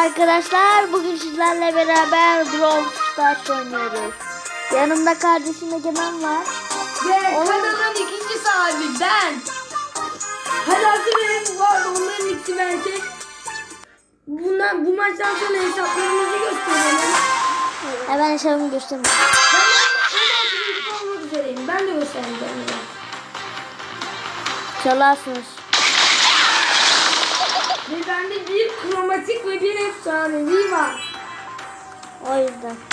Arkadaşlar bugün sizlerle beraber Brawl Stars oynuyoruz. Yanımda kardeşim Egemen var. Ve Oğlum. kanalın ikinci sahibi ben. Halası var onların ikisi bence. Bundan, bu maçtan sonra hesaplarımızı gösterelim. Hemen hesabımı göstereyim. Ben ben üzereyim. Ben de göstereceğim. Çalarsınız. Bende bir kromatik ve bir efsanevi var. O yüzden.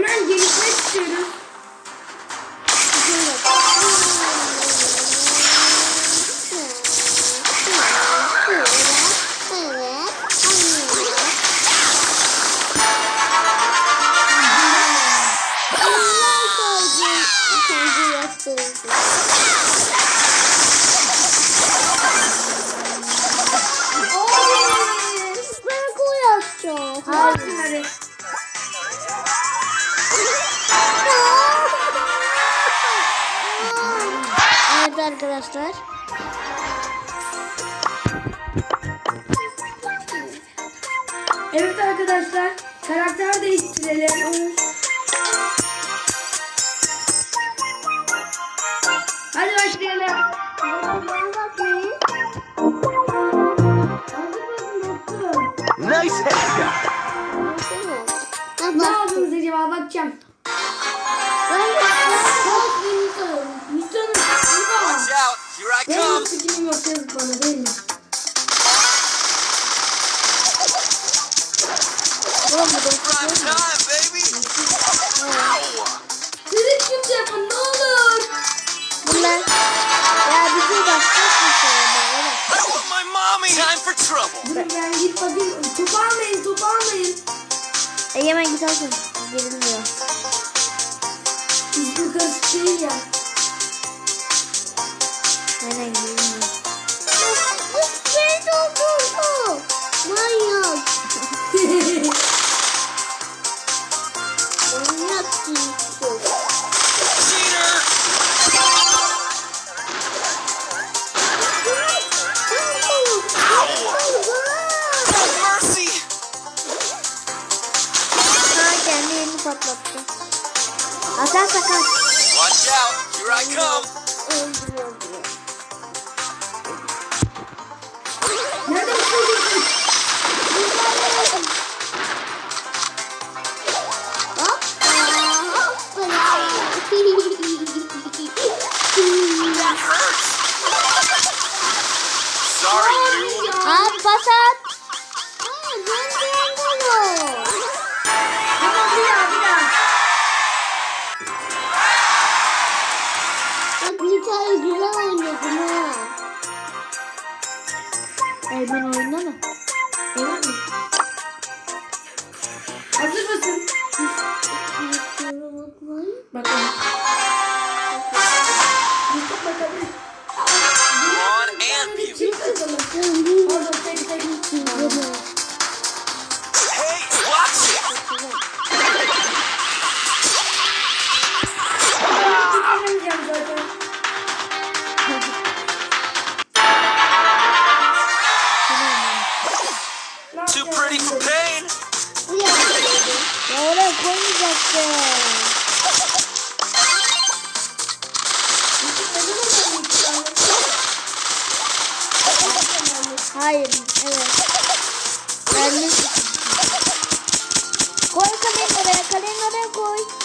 Hemen gelişmek istiyoruz. Arkadaşlar. Evet arkadaşlar. Karakter değiştirelim. Bana değil mi? Sizi kimse yapın ne olur. Bunlar ya bir dur bak çok bir şey. Time for trouble. Ben git bakayım. Top almayın top almayın. Egemen git alsın. Biz bu ya. Ay ben. Tamam mı? Too pretty for pain. Yavru koymayacaksın. Hayır, evet. Vermiş. Koy kamerayı oraya, kalemi oraya koy.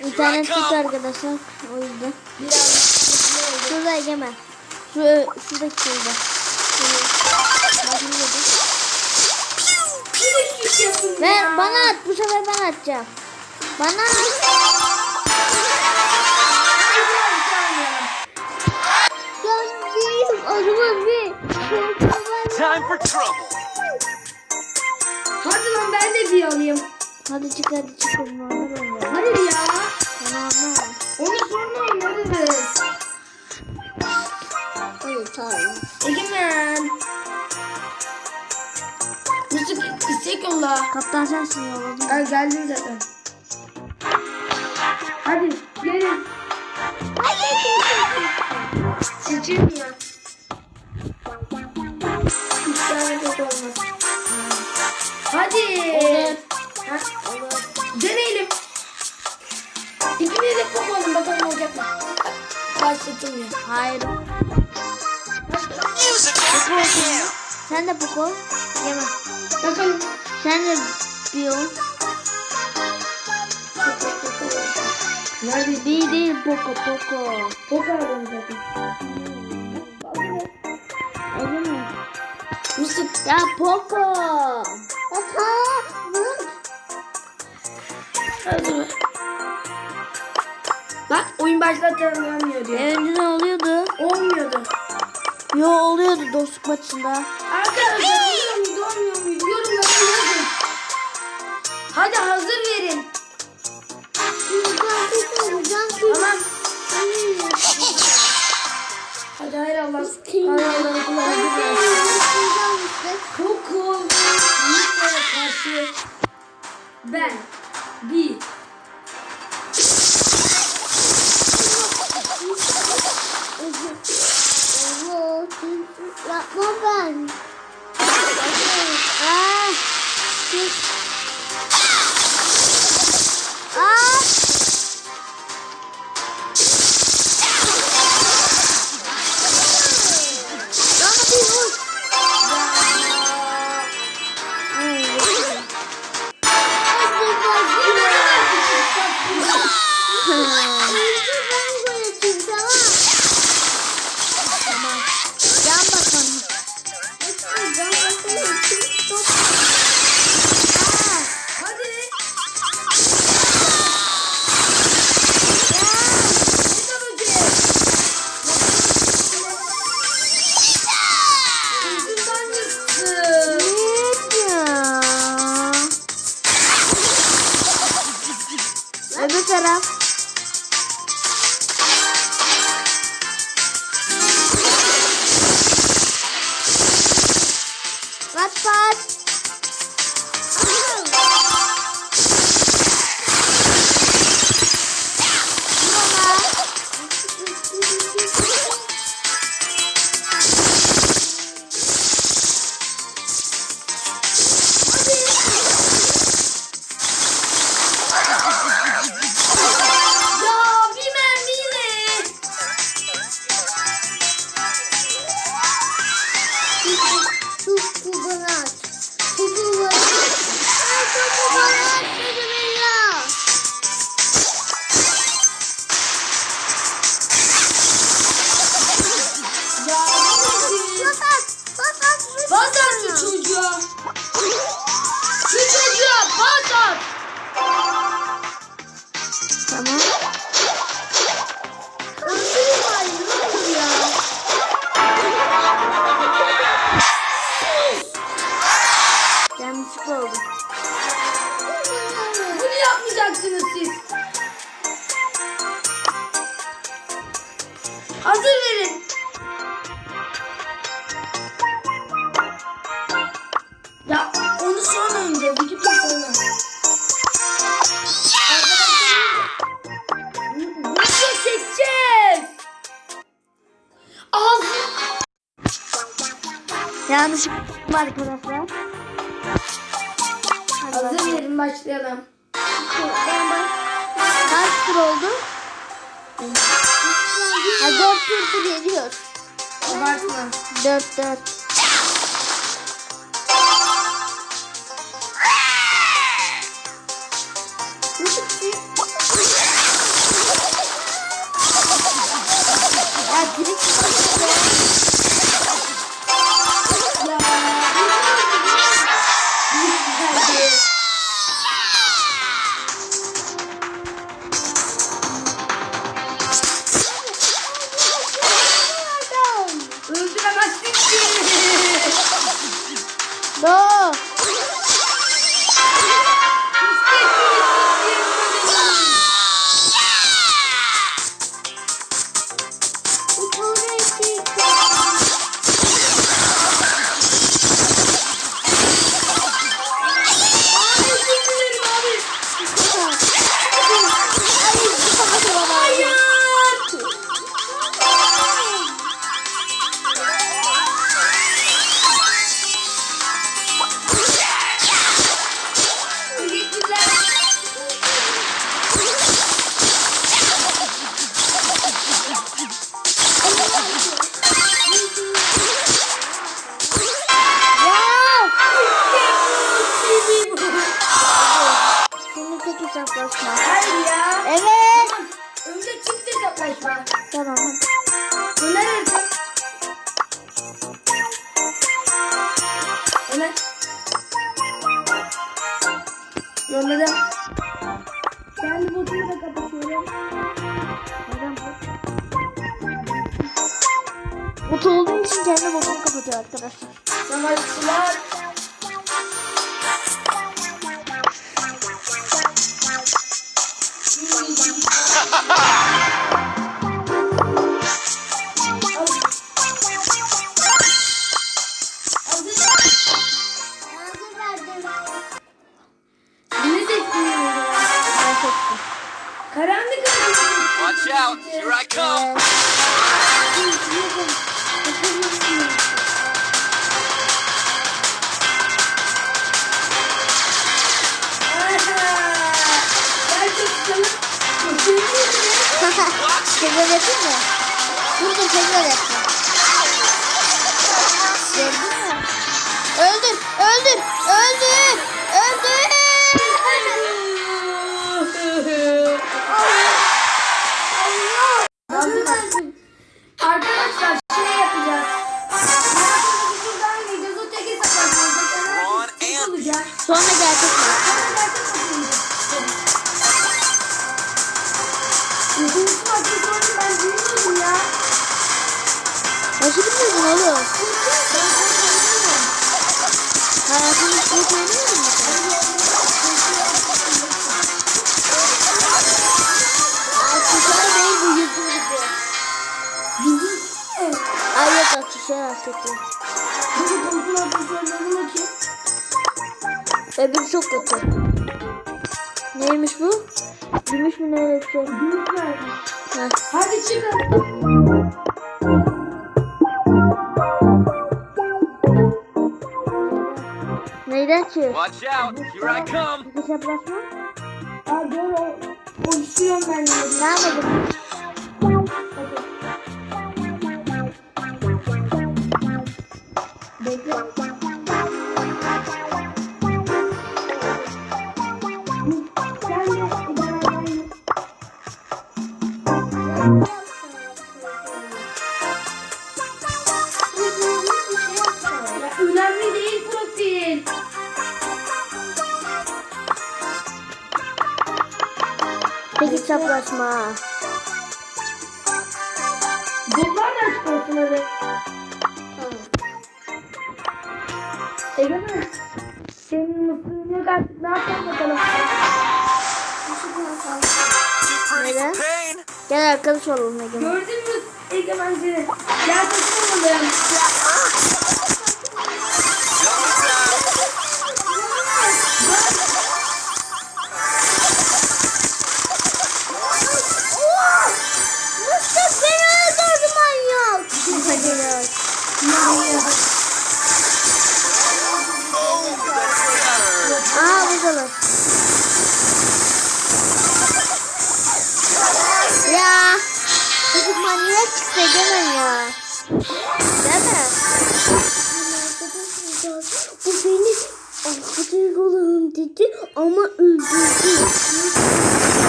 İnternet come. arkadaşlar. O yüzden. Şurada Egemen. Şu, şuradaki şurada. Ver bana at. Bu sefer ben atacağım. Bana at. Time for trouble. Hadi lan ben de bir alayım. Hadi çık hadi çık. Hadi yolla. Kaptan sensin yolladım. Ay geldin zaten. Hadi gelin. Seçeyim ya. Üç tane çok olmaz. Hadi. Olur. Ha? Deneyelim. İkimiz de pop olalım bakalım olacak mı? Başlatılmıyor. Hayır. Man. Sen de Poco. Yeme. Bakalım. Sen de bir ol. Nerede? Bir değil Poco Poco. O kadar zaten. Öyle mi? Yusuf. Ya Poco. Hadi. Bak oyun başlatamıyor diyor. Önceden oluyordu. Olmuyordu. Yo oluyordu dostluk maçında. Arkadaşlar Hadi hazır verin. Tamam. Hadi hayır Allah. Hayır Allah okula hazır ver. Koku. Yiğitlere karşı. Ben. Bir. Yapma ben. Pat. Yanlışlıkla oldu. Bunu yapmayacaksınız siz. Hazır verin. Ya onu sonra. İki tur sonra. Video çekeceğiz. Ağzı. Yanlışlıkla arkadaşlar. Hadi Hazır verin başlayalım. Kaç tur oldu? Ha, dört tur geliyor. Abartma. Dört dört. Hesaplaşma. Yapayım. Gördün mü? Öldür, öldür, öldür. Gibi. Ay yok aksesuar aksesuar. Bunu kontrol aksesuarlarına bakayım. Öbürü çok kötü. Neymiş bu? Gümüş mü ne şey? Gümüş. Heh. Hadi çıkın. Watch out. Here I come. Hesaplaşma? Aa doğru. Ben de. Ne yapalım? Bekle. Hesaplaşma. Botlar da açık olsun öyle. Egemen. Senin mısırını kaç, ne yapalım bakalım. Neden? Gel arkadaş olalım Egemen. Gördün mü Egemen seni? Gel takılmadım. Double ama öldürdü.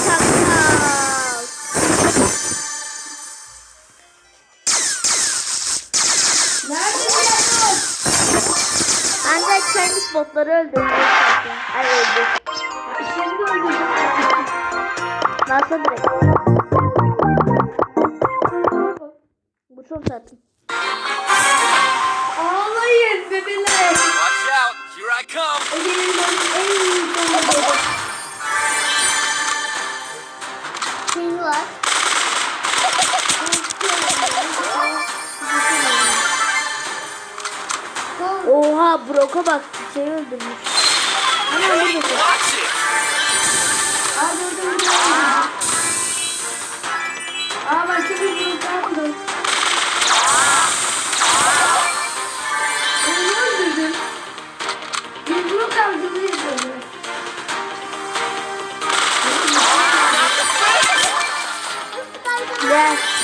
Çakal. Nerede bu yapıyor? Ancak kendi botları öldürdü. Ay öldü. Şimdi öldürdüm. Nasıl direkt? Bu çok zaten. Ağlayın bebeler. Here I come. Egemen'in en iyi var? Oha Brock'a bak. Şey öldürmüş. Ama Hey, buradasın. watch Gel.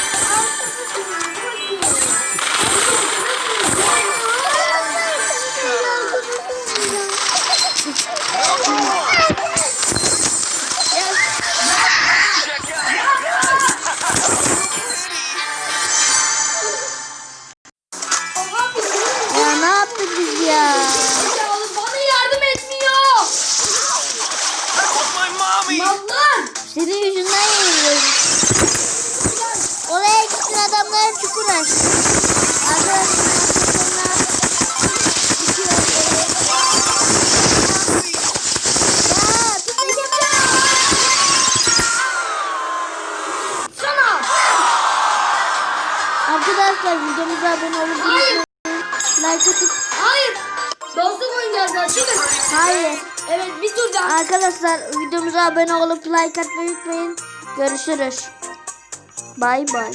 Adamların çukur aç. Arkadaşlar videomuza abone olup Hayır. like atıp Hayır. Dostluk oynayacağız ya. Çıkın. hayır. Evet bir tur daha. Arkadaşlar videomuza abone olup like atmayı unutmayın. Görüşürüz. Bay bay.